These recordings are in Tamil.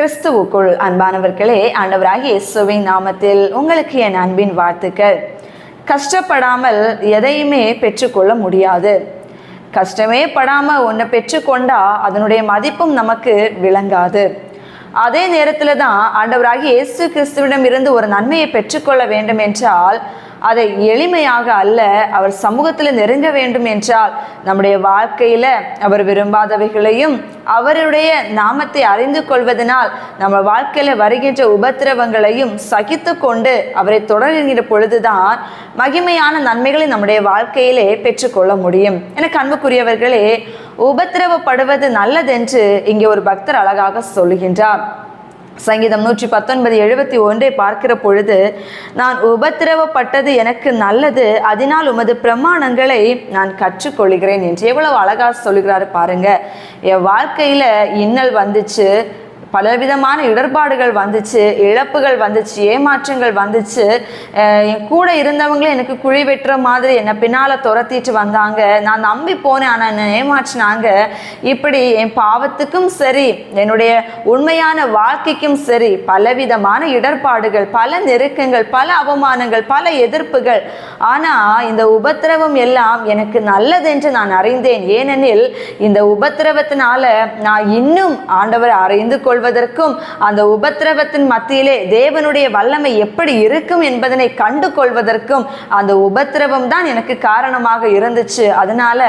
கிறிஸ்துவுக்குள் அன்பானவர்களே ஆண்டவராகி இயேசுவின் நாமத்தில் உங்களுக்கு என் அன்பின் வாழ்த்துக்கள். கஷ்டப்படாமல் எதையுமே பெற்றுக்கொள்ள முடியாது. கஷ்டமே படாமல் ஒன்றை பெற்றுக்கொண்டா அதனுடைய மதிப்பும் நமக்கு விளங்காது. அதே நேரத்தில் தான் ஆண்டவராகி இயேசு கிறிஸ்துவிடம் இருந்து ஒரு நன்மையை பெற்றுக்கொள்ள வேண்டும் என்றால் அதை எளிமையாக அல்ல அவர் சமூகத்தில் நெருங்க வேண்டும் என்றால் நம்முடைய வாழ்க்கையில அவர் விரும்பாதவைகளையும் அவருடைய நாமத்தை அறிந்து கொள்வதனால் நம்ம வாழ்க்கையில வருகின்ற உபத்திரவங்களையும் சகித்து கொண்டு அவரை தொடர்கின்ற பொழுதுதான் மகிமையான நன்மைகளை நம்முடைய வாழ்க்கையிலே பெற்றுக்கொள்ள முடியும். எனக்கு அன்புக்குரியவர்களே உபத்திரவப்படுவது நல்லதென்று இங்கே ஒரு பக்தர் அழகாக சொல்லுகின்றார். சங்கீதம் நூற்றி பத்தொன்பது எழுபத்தி ஒன்றை பார்க்கிற பொழுது நான் உபத்திரவப்பட்டது எனக்கு நல்லது அதனால் உமது பிரமாணங்களை நான் கற்றுக்கொள்கிறேன் என்று எவ்வளவு அழகாக சொல்லுகிறாரு பாருங்க. என் வாழ்க்கையில இன்னல் வந்துச்சு. பலவிதமான இடர்பாடுகள் வந்துச்சு இழப்புகள் வந்துச்சு ஏமாற்றங்கள் வந்துச்சு. என் கூட இருந்தவங்களே எனக்கு குழி வெட்டுற மாதிரி என்னை பின்னால் துரத்திட்டு வந்தாங்க. நான் நம்பி போனேன் ஆனால் என்னை ஏமாற்றினாங்க. இப்படி என் பாவத்துக்கும் சரி என்னுடைய உண்மையான வாழ்க்கைக்கும் சரி பலவிதமான இடர்பாடுகள் பல நெருக்கங்கள் பல அவமானங்கள் பல எதிர்ப்புகள். ஆனால் இந்த உபத்திரவம் எல்லாம் எனக்கு நல்லதென்று நான் அறிந்தேன். ஏனெனில் இந்த உபத்திரவத்தினால நான் இன்னும் ஆண்டவரை அறிந்து கொள் கொள்வதற்கும் அந்த உபத்திரவத்தின் மத்தியிலே தேவனுடைய வல்லமை எப்படி இருக்கும் என்பதனை கண்டு கொள்வதற்கும் அந்த உபத்திரவம் தான் எனக்கு காரணமாக இருந்துச்சு. அதனால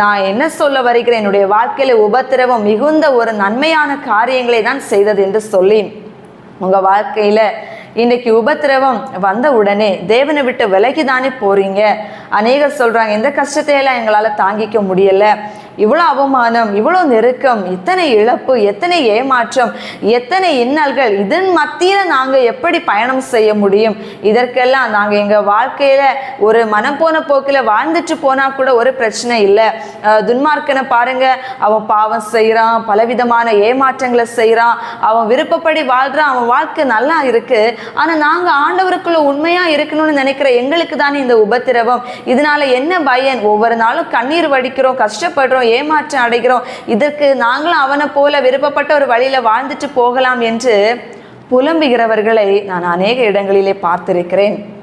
நான் என்ன சொல்ல வருகிறேன்? என்னுடைய வாழ்க்கையில உபத்திரவம் மிகுந்த ஒரு நன்மையான காரியங்களை தான் செய்தது என்று சொல்லி உங்க வாழ்க்கையில இன்னைக்கு உபத்திரவம் வந்த உடனே தேவனை விட்டு விலகி தானே போறீங்க? அநேகர் சொல்றாங்க இந்த கஷ்டத்தையெல்லாம் எங்களால தாங்கிக்க முடியல? இவ்வளோ அவமானம் இவ்வளோ நெருக்கம் இத்தனை இழப்பு எத்தனை ஏமாற்றம் எத்தனை இன்னல்கள் இதன் மத்தியில் நாங்கள் எப்படி பயணம் செய்ய முடியும்? இதற்கெல்லாம் நாங்கள் எங்கள் வாழ்க்கையில் ஒரு மனம் போன போக்கில் வாழ்ந்துட்டு போனால் கூட ஒரு பிரச்சனை இல்லை. துன்மார்க்கனை பாருங்க. அவன் பாவம் செய்கிறான் பலவிதமான ஏமாற்றங்களை செய்கிறான் அவன் விருப்பப்படி வாழ்கிறான் அவன் வாழ்க்கை நல்லா இருக்கு. ஆனால் நாங்கள் ஆண்டவருக்குள்ள உண்மையாக இருக்கணும்னு நினைக்கிற எங்களுக்கு தானே இந்த உபத்திரவம். இதனால என்ன பயன்? ஒவ்வொரு நாளும் கண்ணீர் வடிக்கிறோம் கஷ்டப்படுறோம். ஏமாற்றம் அடைகிறோம். இதற்கு நாங்களும் அவனை போல விருப்பப்பட்ட ஒரு வழியில் வாழ்ந்துட்டு போகலாம் என்று புலம்புகிறவர்களை நான் அநேக இடங்களிலே பார்த்திருக்கிறேன்.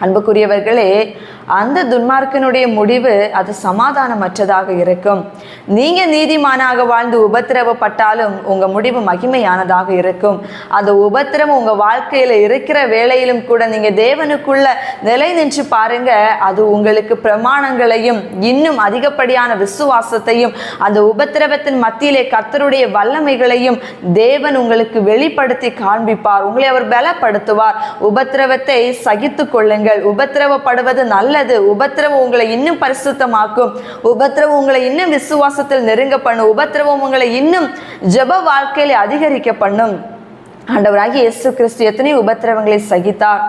அன்புக்குரியவர்களே அந்த துன்மார்க்கனுடைய முடிவு அது சமாதானமற்றதாக இருக்கும். நீங்க நீதிமானாக வாழ்ந்து உபத்திரவப்பட்டாலும் உங்க முடிவு மகிமையானதாக இருக்கும். அந்த உபத்திரவம் உங்க வாழ்க்கையில இருக்கிற வேளையிலும் கூட நீங்க தேவனுக்குள்ள நிலை நின்று பாருங்க அது உங்களுக்கு பிரமாணங்களையும் இன்னும் அதிகப்படியான விசுவாசத்தையும் அந்த உபத்திரவத்தின் மத்தியிலே கர்த்தருடைய வல்லமைகளையும் தேவன் உங்களுக்கு வெளிப்படுத்தி காண்பிப்பார். உங்களை அவர் பலப்படுத்துவார். உபத்திரவத்தை சகித்து கொள்ளுங்கள். உபத்திரவப்படுவது நல்லது. உபத்திரவம் உங்களை இன்னும் பரிசுத்தமாக்கும். உபத்திரவம் உங்களை இன்னும் விசுவாசத்தில் நெருங்க பண்ணும். உபத்திரவம் உங்களை இன்னும் ஜெப வாழ்க்கையில அதிகரிக்க பண்ணும். ஆண்டவராகி இயேசு கிறிஸ்து எத்தனை உபத்திரவங்களை சகித்தார்.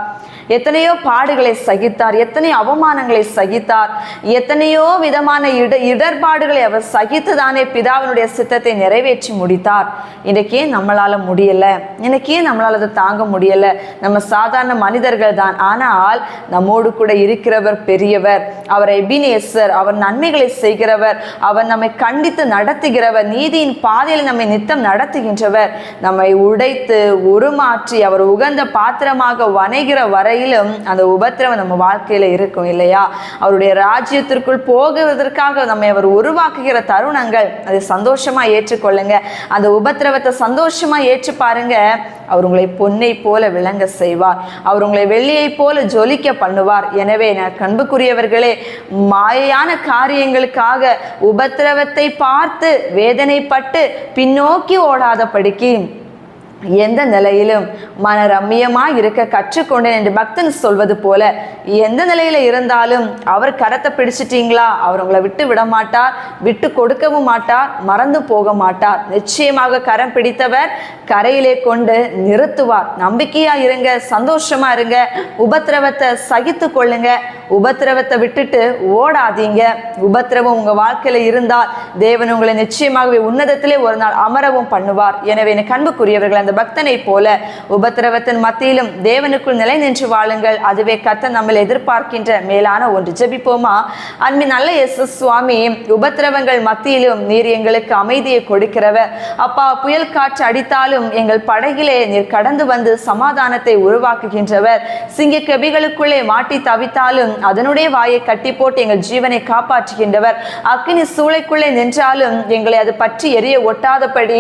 எத்தனையோ பாடுகளை சகித்தார் எத்தனையோ அவமானங்களை சகித்தார் எத்தனையோ விதமான இட இடர்பாடுகளை அவர் சகித்து தானே பிதாவினுடைய சித்தத்தை நிறைவேற்றி முடித்தார். இன்றைக்கே நம்மளால் முடியலை. இன்னைக்கே நம்மளால் அதை தாங்க முடியலை. நம்ம சாதாரண மனிதர்கள் தான். ஆனால் நம்மோடு கூட இருக்கிறவர் பெரியவர். அவர் எபினேசர். அவர் நன்மைகளை செய்கிறவர். அவர் நம்மை கண்டித்து நடத்துகிறவர். நீதியின் பாதையில் நம்மை நித்தம் நடத்துகின்றவர். நம்மை உடைத்து உருமாற்றி அவர் உகந்த பாத்திரமாக வணைகிற வரையிலும் அந்த உபத்திரவம் நம்ம வாழ்க்கையில இருக்கும் இல்லையா? அவருடைய ராஜ்யத்திற்குள் போகுவதற்காக நம்மை அவர் உருவாக்குகிற தருணங்கள் அதை சந்தோஷமா ஏற்றுக்கொள்ளுங்க. அந்த உபத்திரவத்தை சந்தோஷமா ஏற்று பாருங்க. அவர் உங்களை பொன்னை போல விளங்க செய்வார். அவர் உங்களை வெள்ளியை போல ஜொலிக்க பண்ணுவார். எனவே நான் கண்புக்குரியவர்களே மாயையான காரியங்களுக்காக உபத்திரவத்தை பார்த்து வேதனைப்பட்டு பின்னோக்கி ஓடாதபடிக்கு எந்த நிலையிலும் மன ரம்மியமாக இருக்க கற்றுக்கொண்டேன் என்று பக்தன் சொல்வது போல எந்த நிலையில இருந்தாலும் அவர் கரத்தை பிடிச்சிட்டீங்களா? அவர் உங்களை விட்டு விட மாட்டார் விட்டு கொடுக்கவும் மாட்டார் மறந்து போக மாட்டார். நிச்சயமாக கரம் பிடித்தவர் கரையிலே கொண்டு நிறுத்துவார். நம்பிக்கையா இருங்க சந்தோஷமா இருங்க உபத்திரவத்தை சகித்து கொள்ளுங்க. உபத்திரவத்தை விட்டுட்டு ஓடாதீங்க. உபத்திரவம் உங்க வாழ்க்கையில இருந்தால் தேவன் உங்களை நிச்சயமாகவே உன்னதத்திலே ஒரு நாள் அமரவும் பண்ணுவார். எனவே என் கண்புக்குரியவர்கள் அந்த பக்தனை போல உபத்திரவத்தின் மத்தியிலும் தேவனுக்குள் நிலை நின்று வாழுங்கள். அதுவே கத்த நம்மளை எதிர்பார்க்கின்ற மேலான ஒன்று. ஜபிப்போமா? அன்பின் நல்ல எஸ் சுவாமி உபத்திரவங்கள் மத்தியிலும் நீர் எங்களுக்கு அமைதியை கொடுக்கிறவர் அப்பா புயல் காற்று அடித்தாலும் எங்கள் படகிலே நீர் கடந்து வந்து சமாதானத்தை உருவாக்குகின்றவர். சிங்க கபிகளுக்குள்ளே மாட்டி தவித்தாலும் அதனுடைய வாயை கட்டி போட்டு எங்கள் ஜீவனை காப்பாற்றுகின்றவர். அக்கினி சூளைக்குள்ளே நின்றாலும் எங்களை அது பற்றி எரிய ஒட்டாதபடி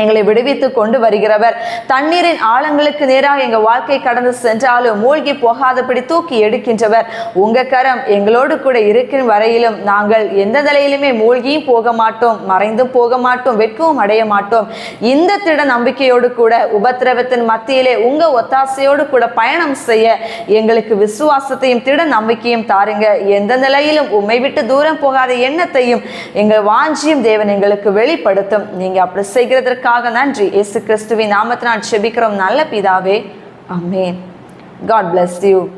எங்களை விடுவித்து கொண்டு வருகிறவர். தண்ணீரின் ஆழங்களுக்கு நேராக எங்க வாழ்க்கை கடந்து சென்றாலும் மூழ்கி போகாதபடி தூக்கி எடுக்கின்றவர். உங்க கரம் எங்களோடு கூட இருக்கிற வரையிலும் நாங்கள் எந்த நிலையிலுமே மூழ்கியும் போக மாட்டோம் மறைந்தும் போக மாட்டோம் வெட்கவும் அடைய மாட்டோம். இந்த திட நம்பிக்கையோடு கூட உபத்திரவத்தின் மத்தியிலே உங்க ஒத்தாசையோடு கூட பயணம் செய்ய எங்களுக்கு விசுவாசத்தையும் திட நம்பிக்கையும் தாருங்க. எந்த நிலையிலும் உம்மை விட்டு தூரம் போகாத எண்ணத்தையும் எங்கள் வாஞ்சியும் தேவன் எங்களுக்கு வெளிப்படுத்தும். நீங்க அப்படி இதற்காக நன்றி. இயேசு கிறிஸ்துவின் நாமத்தினால் செபிக்கிறோம். நல்ல பிதாவே. ஆமென். God bless you